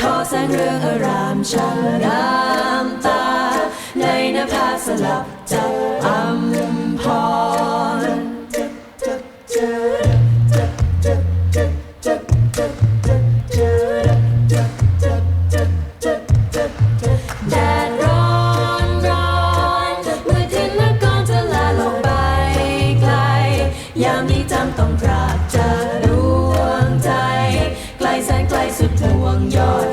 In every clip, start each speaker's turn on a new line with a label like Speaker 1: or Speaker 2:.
Speaker 1: ทอสังเรืองอารามช่างงามตา ในนภาสลับจับอัมพรแดดร้อนร้อนเมื่อทิ้งและก่อนจะลาลงไปไกล ยามนี้จำต้องพรากจาก สุด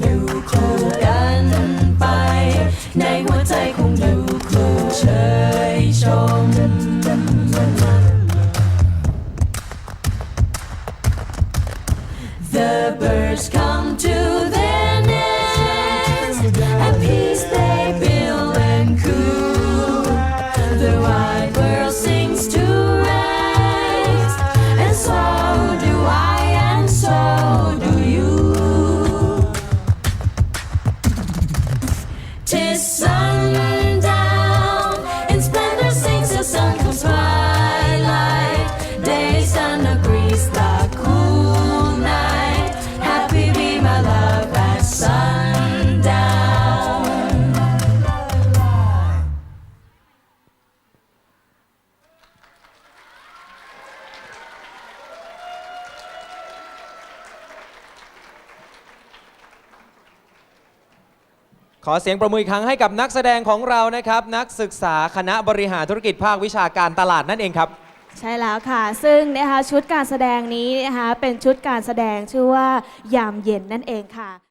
Speaker 1: อยู่คู่กันไป ในหัวใจคงอยู่คู่เชยชม The birds come to their nest, and peace Baptist.
Speaker 2: ขอเสียงประมืออีกครั้งให้กับนักแสดงของเรานะครับ นักศึกษาคณะบริหารธุรกิจภาควิชาการตลาดนั่นเองครับ
Speaker 3: ใช่แล้วค่ะ ซึ่งนะคะชุดการแสดงนี้นะคะเป็นชุดการแสดงชื่อว่ายามเย็นนั่นเองค่ะ